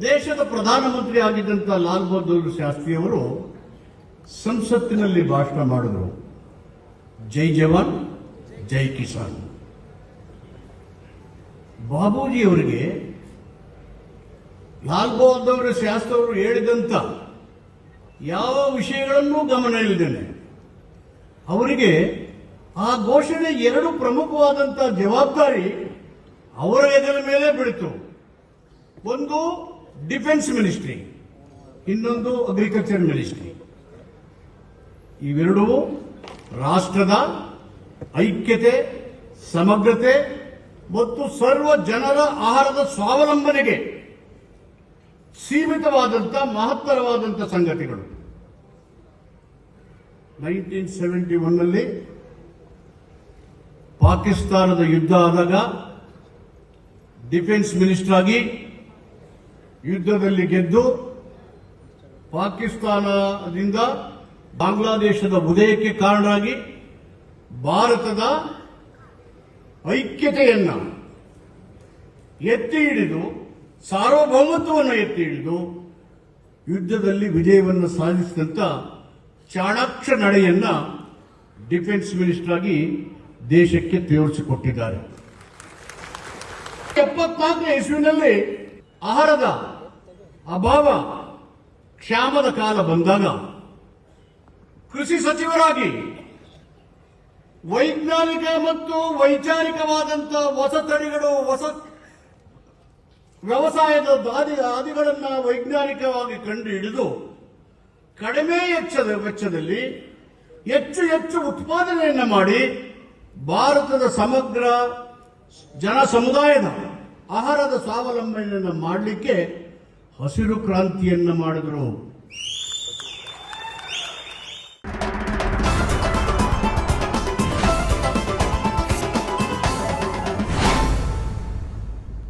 ದೇಶದ ಪ್ರಧಾನಮಂತ್ರಿ ಆಗಿದ್ದಂಥ ಲಾಲ್ ಬಹದ್ದೂರ್ ಶಾಸ್ತ್ರಿಯವರು ಸಂಸತ್ತಿನಲ್ಲಿ ಭಾಷಣ ಮಾಡಿದರು. ಜೈ ಜವಾನ್, ಜೈ ಕಿಸಾನ್. ಬಾಬೂಜಿ ಅವರಿಗೆ ಲಾಲ್ ಬಹದ್ದೂರ್ ಶಾಸ್ತ್ರಿ ಅವರು ಹೇಳಿದಂತ ಯಾವ ವಿಷಯಗಳನ್ನೂ ಗಮನ ಇಲ್ಲದೇನೆ. ಅವರಿಗೆ ಆ ಘೋಷಣೆ ಎರಡು ಪ್ರಮುಖವಾದಂತ ಜವಾಬ್ದಾರಿ ಅವರ ಎದರ ಮೇಲೆ ಬೀಳಿತು. ಒಂದು ಡಿಫೆನ್ಸ್ ಮಿನಿಸ್ಟ್ರಿ ಇನ್ನೊಂದು ಅಗ್ರಿಕಲ್ಚರ್ ಮಿನಿಸ್ಟ್ರಿ ಇವೆರಡೂ ರಾಷ್ಟ್ರದ ಐಕ್ಯತೆ, ಸಮಗ್ರತೆ ಮತ್ತು ಸರ್ವ ಜನರ ಆಹಾರದ ಸ್ವಾವಲಂಬನೆಗೆ ಸೀಮಿತವಾದಂಥ, ಮಹತ್ತರವಾದಂಥ ಸಂಗತಿಗಳು. ನೈನ್ಟೀನ್ ಸೆವೆಂಟಿ ಒನ್ನಲ್ಲಿ ಪಾಕಿಸ್ತಾನದ ಯುದ್ಧ ಆದಾಗ ಡಿಫೆನ್ಸ್ ಮಿನಿಸ್ಟರ್ ಆಗಿ ಯುದ್ಧದಲ್ಲಿ ಗೆದ್ದು ಪಾಕಿಸ್ತಾನದಿಂದ ಬಾಂಗ್ಲಾದೇಶದ ಉದಯಕ್ಕೆ ಕಾರಣರಾಗಿ ಭಾರತದ ಐಕ್ಯತೆಯನ್ನ ಎತ್ತಿ ಹಿಡಿದು, ಸಾರ್ವಭೌಮತ್ವವನ್ನು ಎತ್ತಿ ಹಿಡಿದು ಯುದ್ಧದಲ್ಲಿ ವಿಜಯವನ್ನು ಸಾಧಿಸಿದಂತ ಚಾಣಾಕ್ಷ ನಡೆಯನ್ನ ಡಿಫೆನ್ಸ್ ಮಿನಿಸ್ಟರ್ ಆಗಿ ದೇಶಕ್ಕೆ ತೋರಿಸಿಕೊಟ್ಟಿದ್ದಾರೆ. ಎಪ್ಪತ್ನಾಲ್ಕನೇ ಇಸ್ವಿನಲ್ಲಿ ಆಹಾರದ ಅಭಾವ ಕ್ಷಾಮದ ಕಾಲ ಬಂದಾಗ ಕೃಷಿ ಸಚಿವರಾಗಿ ವೈಜ್ಞಾನಿಕ ಮತ್ತು ವೈಚಾರಿಕವಾದಂತಹ ಹೊಸ ತಳಿಗಳು, ಹೊಸ ವ್ಯವಸಾಯದ ದಾದಿ ಆದಿಗಳನ್ನು ವೈಜ್ಞಾನಿಕವಾಗಿ ಕಂಡು ಹಿಡಿದು ಕಡಿಮೆ ವೆಚ್ಚದ, ವೆಚ್ಚದಲ್ಲಿ ಹೆಚ್ಚು ಹೆಚ್ಚು ಉತ್ಪಾದನೆಯನ್ನು ಮಾಡಿ ಭಾರತದ ಸಮಗ್ರ ಜನ ಸಮುದಾಯದ ಆಹಾರದ ಸ್ವಾವಲಂಬನೆಯನ್ನು ಮಾಡಲಿಕ್ಕೆ ಹಸಿರು ಕ್ರಾಂತಿಯನ್ನು ಮಾಡಿದ್ರು.